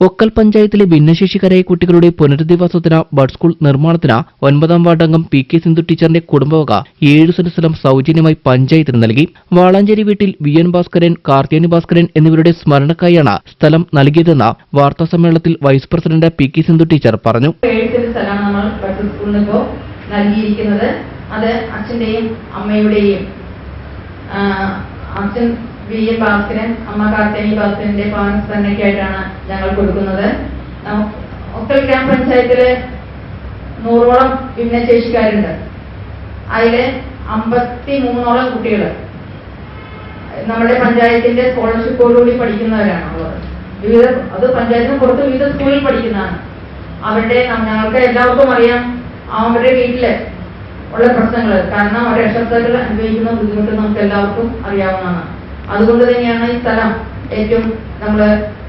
ഒക്കൽ പഞ്ചായത്തിലെ ഭിന്നശേഷിക്കാരായ കുട്ടികളുടെ പുനരധിവാസത്തിന് ബഡ് സ്കൂൾ നിർമ്മാണത്തിന് ഒൻപതാം വാർഡ് അംഗം പി കെ സിന്ധു ടീച്ചറിന്റെ കുടുംബവക ഏഴ് സെന്റ് സ്ഥലം സൗജന്യമായി പഞ്ചായത്തിന് നൽകി. വാളാഞ്ചേരി വീട്ടിൽ വി എൻ ഭാസ്കരൻ കാർത്തിയാനി ഭാസ്കരൻ എന്നിവരുടെ സ്മരണക്കായാണ് സ്ഥലം നൽകിയതെന്ന് വാർത്താ സമ്മേളനത്തിൽ vice president P K Sindhu teacher പറഞ്ഞു. അത് അച്ഛന്റെയും അമ്മയുടെയും അച്ഛൻ വി എ ഭാസ്കരൻ അമ്മ കാർത്തേനി ഭാസ്കരന്റെ ഭവന സ്മരണയ്ക്കായിട്ടാണ് ഞങ്ങൾ കൊടുക്കുന്നത്. ഒക്കൽ ഒക്കൽ ഗ്രാമപഞ്ചായത്തിൽ നൂറോളം ഭിന്നശേഷിക്കാരുണ്ട്. അതിൽ അമ്പത്തി മൂന്നോളം കുട്ടികൾ നമ്മുടെ പഞ്ചായത്തിന്റെ സ്കോളർഷിപ്പോടുകൂടി പഠിക്കുന്നവരാണ് ഉള്ളത് വിവിധ അത് പഞ്ചായത്തിന് പുറത്ത് വിവിധ സ്കൂളിൽ പഠിക്കുന്നതാണ്. അവരുടെ ഞങ്ങൾക്ക് എല്ലാവർക്കും അറിയാം അവരുടെ വീട്ടിൽ ഉള്ള പ്രശ്നങ്ങൾ കാരണം അവരുടെ രക്ഷകർത്താക്കൾ അനുഭവിക്കുന്ന ബുദ്ധിമുട്ട് നമുക്ക് എല്ലാവർക്കും അറിയാവുന്നതാണ്. അതുകൊണ്ട് തന്നെയാണ് ഈ സ്ഥലം ഏറ്റവും നമ്മൾ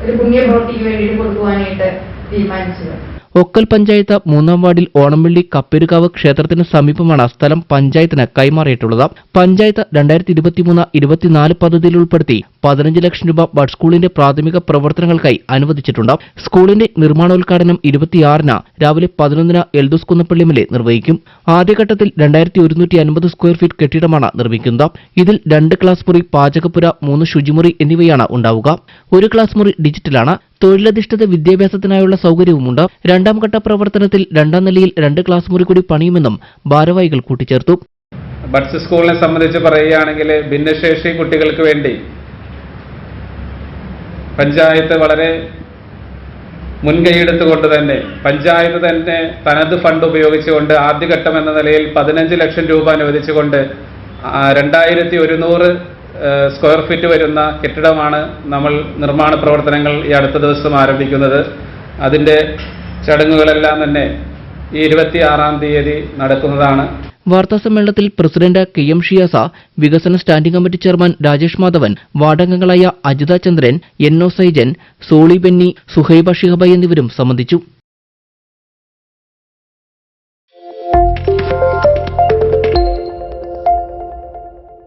ഒരു പുണ്യപ്രവൃത്തിക്ക് വേണ്ടിയിട്ട് കൊടുക്കുവാനായിട്ട് തീരുമാനിച്ചത്. ഒക്കൽ പഞ്ചായത്ത് മൂന്നാം വാർഡിൽ ഓണംവള്ളി കപ്പേരുകാവ് ക്ഷേത്രത്തിന് സമീപമാണ് സ്ഥലം പഞ്ചായത്തിന് കൈമാറിയിട്ടുള്ളത്. പഞ്ചായത്ത് രണ്ടായിരത്തി ഇരുപത്തിമൂന്ന് ഇരുപത്തിനാല് പദ്ധതിയിൽ ഉൾപ്പെടുത്തി പതിനഞ്ച് ലക്ഷം രൂപ ബഡ് സ്കൂളിന്റെ പ്രാഥമിക പ്രവർത്തനങ്ങൾക്കായി അനുവദിച്ചിട്ടുണ്ട്. സ്കൂളിന്റെ നിർമ്മാണോദ്ഘാടനം ഇരുപത്തിയാറിന് രാവിലെ പതിനൊന്നിന് എൽദോസ് കുന്നപ്പള്ളിമലെ നിർവഹിക്കും. ആദ്യഘട്ടത്തിൽ രണ്ടായിരത്തി ഒരുന്നൂറ്റി അൻപത് സ്ക്വയർ ഫീറ്റ് കെട്ടിടമാണ് നിർമ്മിക്കുന്നത്. ഇതിൽ രണ്ട് ക്ലാസ് മുറി പാചകപ്പുര മൂന്ന് ശുചിമുറി എന്നിവയാണ് ഉണ്ടാവുക. ഒരു ക്ലാസ് മുറി ഡിജിറ്റലാണ്. തൊഴിലധിഷ്ഠിത വിദ്യാഭ്യാസത്തിനായുള്ള സൗകര്യവുമുണ്ട്. രണ്ടാം ഘട്ട പ്രവർത്തനത്തിൽ രണ്ടാം നിലയിൽ രണ്ട് ക്ലാസ് മുറി കൂടി പണിയുമെന്നും ഭാരവാഹികൾ കൂട്ടിച്ചേർത്തു. ബഡ്സ് സ്കൂളിനെ സംബന്ധിച്ച് പറയുകയാണെങ്കിൽ ഭിന്നശേഷി കുട്ടികൾക്ക് വേണ്ടി പഞ്ചായത്ത് വളരെ മുൻകൈയെടുത്തുകൊണ്ട് തന്നെ പഞ്ചായത്ത് തന്നെ തനത് ഫണ്ട് ഉപയോഗിച്ചുകൊണ്ട് ആദ്യഘട്ടം എന്ന നിലയിൽ പതിനഞ്ച് ലക്ഷം രൂപ അനുവദിച്ചുകൊണ്ട് രണ്ടായിരത്തി ഒരുന്നൂറ് സ്ക്വയർ ഫീറ്റ് വരുന്ന കെട്ടിടമാണ് നമ്മൾ നിർമ്മാണ പ്രവർത്തനങ്ങൾ ഈ അടുത്ത ദിവസം ആരംഭിക്കുന്നത്. അതിന്റെ ചടങ്ങുകളെല്ലാം തന്നെ ഈ ഇരുപത്തിയാറാം തീയതി നടക്കുന്നതാണ്. വാർത്താ സമ്മേളനത്തിൽ പ്രസിഡന്റ് കെ എം ഷിയാസ വികസന standing committee chairman Rajesh Madhavan വാർഡംഗങ്ങളായ Ajitha Chandran N O Saijan Soly Benny Suhaiba Shihaba എന്നിവരും സംബന്ധിച്ചു.